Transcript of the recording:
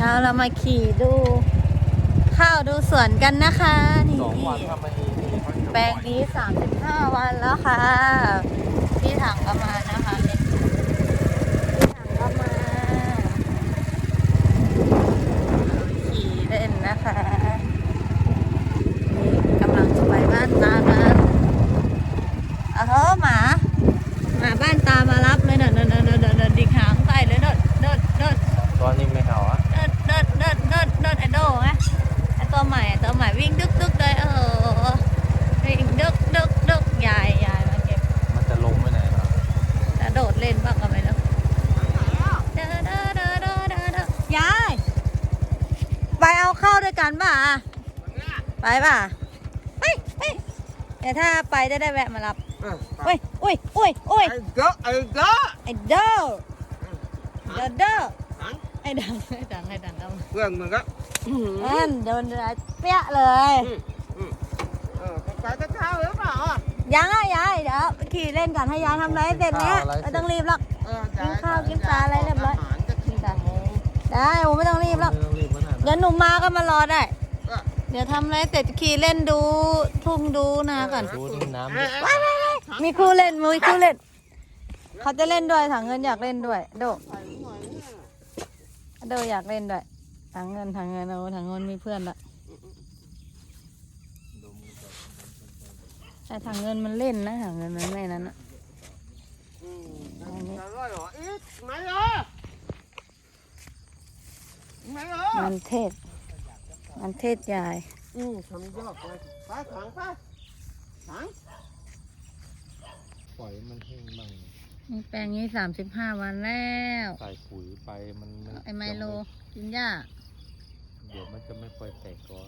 เช้าเรามาขี่ดู ข้าวดูสวนกันนะคะนี่สองวันถ้าไม่นี่เขาจะแปลงนี้35วันแล้วค่ะพี่ถังก็มานะคะนี่พี่ถังก็มาขี่เล่นนะคะนี่กำลังจะไปบ้านตากันเอาเถอะหมา หมาบ้านตามารับเลยเดินเดินเดินเดินเดินเดินดิกหางใส่เลยเดินเดินเดิน ตอนนี้ไม่เห่าอะ เดินเดินเดินเดินเดินไอโดไงไอตัวใหม่ไอ้ตัวใหม่วิ่งดึกดึกเลยเออวิ่งดึกดึกดึกยายยายมาเก็บ มันจะลงไปไหนล่ะ แล้วโดดเล่นบ้างก็ไม่รู้เด้อเด้อเด้อเด้อเด้อเด้อยายไปเอาเข้าด้วย กันป่ะไปป่ะไปไปเดี๋ยวถ้าไปจะได้แวะมารับอุ้ยอุ้ยอุ้ยอุ้ยไอ้เจ้าไอ้เจ้าไอเด้อเด้อเด้อหันไอดังไอดังไอดังเอาเพื่อนมึงก็นั่นโดนเปี้ยเลยเออไปตะเช้าหรือเปล่าอะยังอะยายเดี๋ยวขี่เล่นก่อนให้ยายทำอะไรเสร็จเนี้ยไม่ต้องรีบหรอกเออกินข้าวกินปลาอะไรเรียบร้อยาหารจะกินกี่โมงได้ผมไม่ต้องรีบหรอกไม่ต้อ งรีบขนาดนั้นเดี๋ยวหนูมาก็มารอได้เออเดี๋ยวทำอะไรเสร็จขี่เล่นดูทุ่งดูนาก่อนดูนี่น้ำเอดิอเออมีคู่เล่นมีคู่เล่น เขาจะเล่นด้วยถังเงินอยากเล่นด้วย โดใส่หน่อยเนี่ยโดอยากเล่นด้วยถังเงินถังเงินเอาถังเงินมีเพื่อนละแต่ถังเงินมันเล่นนะถังเงินมันไม่นั้นนะอืมจะร่อยเหรออีกไหนเหรอไหนเหรอ มันเทศ มันเทศยาย อืมทำยอดเลยไปถังไปถังปล่อยมันแห้งบ้างนี่แปลงนี้สามสิบห้าวันแล้วใส่ปุ๋ยไปมันนไอไมโล กินหญ้า เดี๋ยวมันจะไม่ค่อยแตกกอน